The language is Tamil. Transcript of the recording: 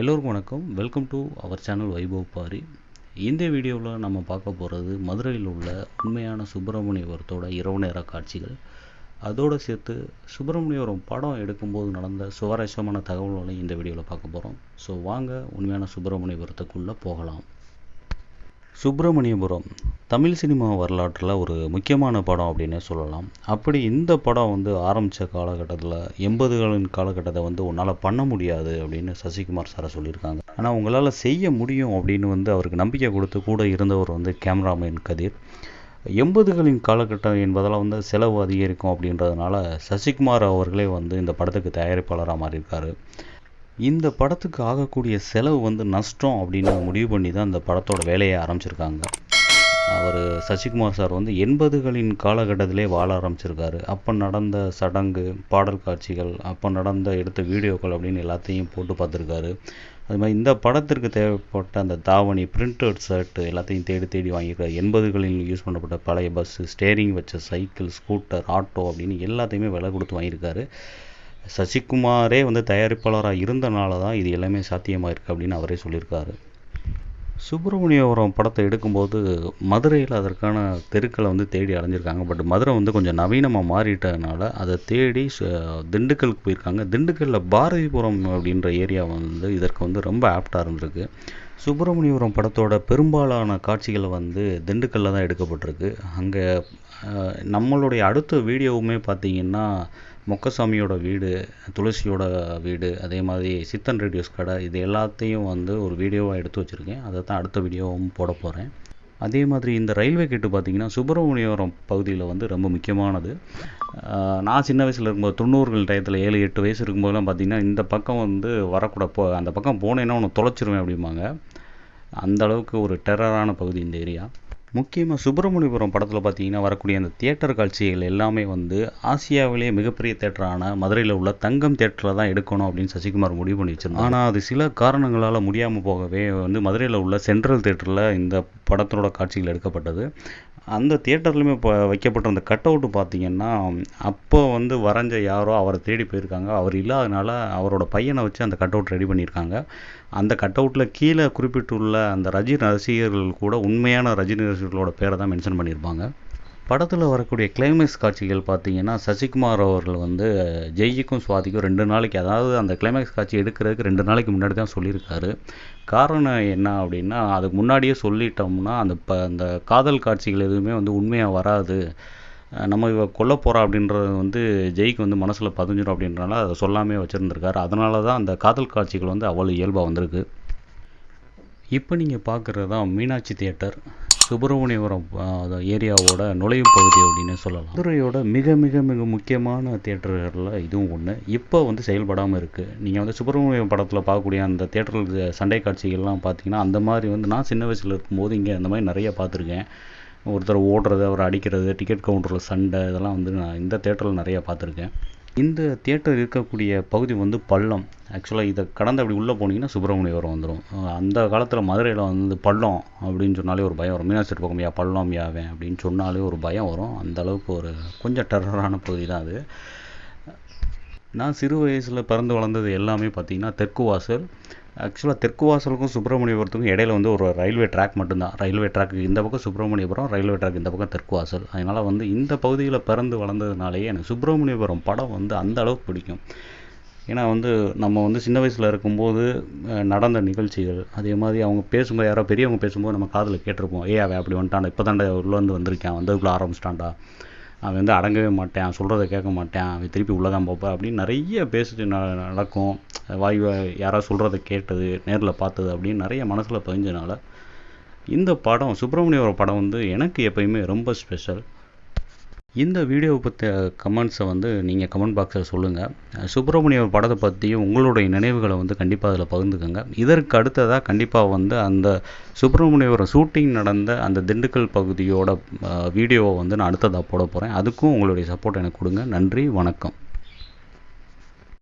எல்லோருக்கும் வணக்கம். Welcome to our channel Vaibhav Paari இந்த வீடியோவில் நம்ம பார்க்க போகிறது மதுரையில் உள்ள உண்மையான சுப்பிரமணியபுரத்தோட இரவு நேர காட்சிகள். அதோடு சேர்த்து சுப்பிரமணியபுரம் படம் எடுக்கும்போது நடந்த சுவாரஸ்யமான தகவல்களையும் இந்த வீடியோவில் பார்க்க போகிறோம் ஸோ வாங்க உண்மையான சுப்பிரமணியபுரத்துக்குள்ளே போகலாம். சுப்பிரமணியபுரம் தமிழ் சினிமா வரலாற்றில் ஒரு முக்கியமான படம் அப்படின்னே சொல்லலாம். அப்படி இந்த படம் வந்து ஆரம்பித்த காலகட்டத்தில் எண்பதுகளின் காலகட்டத்தை வந்து உன்னால் பண்ண முடியாது அப்படின்னு சசிகுமார் சாரை சொல்லியிருக்காங்க. ஆனால் உங்களால் செய்ய முடியும் அப்படின்னு வந்து அவருக்கு நம்பிக்கை கொடுத்து கூட இருந்தவர் வந்து கேமராமேன் கதிர். எண்பதுகளின் காலகட்டம் என்பதால் வந்து செலவு அதிகரிக்கும் அப்படின்றதுனால சசிகுமார் அவர்களே வந்து இந்த படத்துக்கு தயாரிப்பாளராக மாறியிருக்காரு. இந்த படத்துக்கு ஆகக்கூடிய செலவு வந்து நஷ்டம் அப்படின்னு முடிவு பண்ணி தான் இந்த படத்தோட வேலையை ஆரம்பிச்சிருக்காங்க. அவர் சசிகுமார் சார் வந்து எண்பதுகளின் காலகட்டத்திலே வாழ ஆரம்பிச்சிருக்காரு. அப்போ நடந்த சடங்கு பாடல் காட்சிகள் அப்போ நடந்த எடுத்த வீடியோக்கள் அப்படின்னு எல்லாத்தையும் போட்டு பார்த்துருக்காரு. அது மாதிரி இந்த படத்திற்கு தேவைப்பட்ட அந்த தாவணி பிரிண்டட் ஷர்ட் எல்லாத்தையும் தேடி தேடி வாங்கியிருக்காரு. எண்பதுகளில் யூஸ் பண்ணப்பட்ட பழைய பஸ்ஸு ஸ்டேரிங் வச்ச சைக்கிள் ஸ்கூட்டர் ஆட்டோ அப்படின்னு எல்லாத்தையுமே விலை கொடுத்து வாங்கியிருக்காரு. சசிகுமாரே வந்து தயாரிப்பாளராக இருந்தனால தான் இது எல்லாமே சாத்தியமாக இருக்குது அப்படின்னு அவரே சொல்லியிருக்காரு. சுப்பிரமணியபுரம் படத்தை எடுக்கும்போது மதுரையில் அதற்கான தெருக்களை வந்து தேடி அலைஞ்சிருக்காங்க. பட் மதுரை வந்து கொஞ்சம் நவீனமாக மாறிட்டதுனால அதை தேடி திண்டுக்கலுக்கு போயிருக்காங்க. திண்டுக்கல்லில் பாரதிபுரம் அப்படின்ற ஏரியா வந்து இதற்கு வந்து ரொம்ப ஆப்டாக இருந்திருக்கு. சுப்பிரமணியபுரம் படத்தோட பெரும்பாலான காட்சிகள் வந்து திண்டுக்கல்லில் தான் எடுக்கப்பட்டிருக்கு. அங்கே நம்மளுடைய அடுத்த வீடியோவுமே பார்த்திங்கன்னா மொக்கசாமியோட வீடு துளசியோட வீடு அதே மாதிரி சித்தன் ரேடியோஸ் கடை இது எல்லாத்தையும் வந்து ஒரு வீடியோவாக எடுத்து வச்சுருக்கேன். அதை தான் அடுத்த வீடியோவும் போட போகிறேன் அதே மாதிரி இந்த ரயில்வே கேட்டு பார்த்திங்கன்னா சுப்பிரமணியபுரம் பகுதியில் வந்து ரொம்ப முக்கியமானது. நான் சின்ன வயசில் இருக்கும்போது தொண்ணூறுகள் டயத்தில் ஏழு எட்டு வயசு இருக்கும்போதெல்லாம் பார்த்திங்கன்னா இந்த பக்கம் வந்து வரக்கூட போ அந்த பக்கம் போனேன்னா ஒன்று தொலைச்சிருவேன் அப்படிம்பாங்க. அந்த அளவுக்கு ஒரு டெரரான பகுதி இந்த ஏரியா முக்கியமாக சுப்பிரமணியபுரம் படத்தில் பார்த்தீங்கன்னா வரக்கூடிய அந்த தியேட்டர் காட்சிகள் எல்லாமே வந்து ஆசியாவிலேயே மிகப்பெரிய தேட்டரான மதுரையில் உள்ள தங்கம் தேட்டரில் தான் எடுக்கணும் அப்படின்னு சசிகுமார் முடிவு பண்ணி வச்சிருந்தாங்க ஆனால் அது சில காரணங்களால் முடியாமல் போகவே வந்து மதுரையில் உள்ள சென்ட்ரல் தேட்டரில் இந்த படத்தோட காட்சிகள் எடுக்கப்பட்டது. அந்த தியேட்டர்லையுமே இப்போ வைக்கப்பட்ட அந்த கட் அவுட்டு பார்த்தீங்கன்னா அப்போ வந்து வரைஞ்ச யாரோ அவரை தேடி போயிருக்காங்க. அவர் இல்லாதனால அவரோட பையனை வச்சு அந்த கட் அவுட் ரெடி பண்ணியிருக்காங்க. அந்த கட் அவுட்டில் கீழே குறிப்பிட்டுள்ள அந்த ரஜினி ரசிகர்கள் கூட உண்மையான ரஜினி ரசிகர்களோட பேரை தான் மென்ஷன் பண்ணியிருப்பாங்க. படத்தில் வரக்கூடிய கிளைமேக்ஸ் காட்சிகள் பார்த்தீங்கன்னா சசிகுமார் அவர்கள் வந்து ஜெய்ஜிக்கும் சுவாதிக்கும் ரெண்டு நாளைக்கு அதாவது அந்த கிளைமேக்ஸ் காட்சி எடுக்கிறதுக்கு ரெண்டு நாளைக்கு முன்னாடி தான் சொல்லியிருக்காரு. காரணம் என்ன அப்படின்னா அதுக்கு முன்னாடியே சொல்லிட்டோம்னா அந்த ப அந்த காதல் காட்சிகள் எதுவுமே வந்து உண்மையாக வராது. நம்ம இவ கொல்ல போகிறா அப்படின்றது வந்து ஜெய்க்கு வந்து மனசில் பதிஞ்சிடும் அப்படின்றனால அதை சொல்லாமே வச்சுருந்துருக்காரு. அதனால தான் அந்த காதல் காட்சிகள் வந்து அவ்வளோ இயல்பாக வந்திருக்கு. இப்போ நீங்கள் பார்க்குறது தான் மீனாட்சி தியேட்டர். சுப்பிரமணியபுரம் ஏரியாவோட நுழைவு பகுதி அப்படின்னு சொல்லலாம். மதுரையோட மிக மிக மிக முக்கியமான தேட்டர்களில் இதுவும் ஒன்று இப்போ வந்து செயல்படாமல் இருக்குது நீங்கள் வந்து சுப்பிரமணியம் படத்தில் பார்க்கக்கூடிய அந்த தேட்டரில் சண்டை காட்சிகள்லாம் பார்த்தீங்கன்னா அந்த மாதிரி வந்து நான் சின்ன வயசில் இருக்கும்போது இங்கே அந்த மாதிரி நிறைய பார்த்துருக்கேன். ஒருத்தர் ஓடுறது அவர் அடிக்கிறது டிக்கெட் கவுண்டரில் சண்டை இதெல்லாம் வந்து நான் இந்த தேட்டரில் நிறையா பார்த்துருக்கேன். இந்த தியேட்டர் இருக்கக்கூடிய பகுதி வந்து பள்ளம். ஆக்சுவலாக இதை கடந்து அப்படி உள்ளே போனீங்கன்னா சுப்பிரமணியபுரம் வந்துடும் அந்த காலத்தில் மதுரையில் வந்து பள்ளம் அப்படின்னு சொன்னாலே ஒரு பயம் வரும். மீனாட்சி பக்கம் யா பள்ளம் யாவேன் அப்படின்னு சொன்னாலே ஒரு பயம் வரும். அந்த அளவுக்கு ஒரு கொஞ்சம் டெரரான பகுதி தான் அது. நான் சிறு வயசில் பிறந்து வளர்ந்தது எல்லாமே பார்த்திங்கன்னா தெற்கு வாசல் ஆக்சுவலாக தெற்கு வாசலுக்கும் சுப்பிரமணியபுரத்துக்கும் இடையில வந்து ஒரு ரயில்வே ட்ராக் மட்டும்தான். ரயில்வே ட்ராக் இந்த பக்கம் சுப்பிரமணியபுரம் ரயில்வே ட்ராக் இந்த பக்கம் தெற்கு வாசல். அதனால் வந்து இந்த பகுதியில் பிறந்து வளர்ந்ததுனாலேயே எனக்கு சுப்பிரமணியபுரம் படம் வந்து அந்த அளவுக்கு பிடிக்கும். ஏன்னா வந்து நம்ம வந்து சின்ன வயசில் இருக்கும்போது நடந்த நிகழ்ச்சிகள் அதே மாதிரி அவங்க பேசும்போது யாரோ பெரியவங்க பேசும்போது நம்ம காதில் கேட்டிருப்போம். ஏ அவன் அப்படி வந்துட்டான் இப்போ தாண்டா உள்ளேருந்து வந்திருக்கான் வந்ததுக்குள்ளே ஆரம்பிச்சிட்டான்டா. அவன் வந்து அடங்கவே மாட்டான் சொல்கிறத கேட்க மாட்டான் அவன் திருப்பி உள்ளே தான் பார்ப்பேன் அப்படின்னு நிறைய பேசிட்டு நடக்கும். வாய் யாராவது சொல்கிறத கேட்டது நேரில் பார்த்தது அப்படின்னு நிறைய மனசில் பதிஞ்சனால இந்த படம் சுப்பிரமணியோட படம் வந்து எனக்கு எப்பயுமே ரொம்ப ஸ்பெஷல் இந்த வீடியோவை பற்றிய கமெண்ட்ஸை வந்து நீங்கள் கமெண்ட் பாக்ஸில் சொல்லுங்கள் சுப்பிரமணிய படத்தை பற்றியும் உங்களுடைய நினைவுகளை வந்து கண்டிப்பாக அதில் பகிர்ந்துக்கோங்க. இதற்கு அடுத்ததாக கண்டிப்பாக வந்து அந்த சுப்பிரமணியபுரம் ஷூட்டிங் நடந்த அந்த திண்டுக்கல் பகுதியோட வீடியோவை வந்து நான் அடுத்ததாக போட போகிறேன் அதுக்கும் உங்களுடைய சப்போர்ட் எனக்கு கொடுங்க. நன்றி வணக்கம்.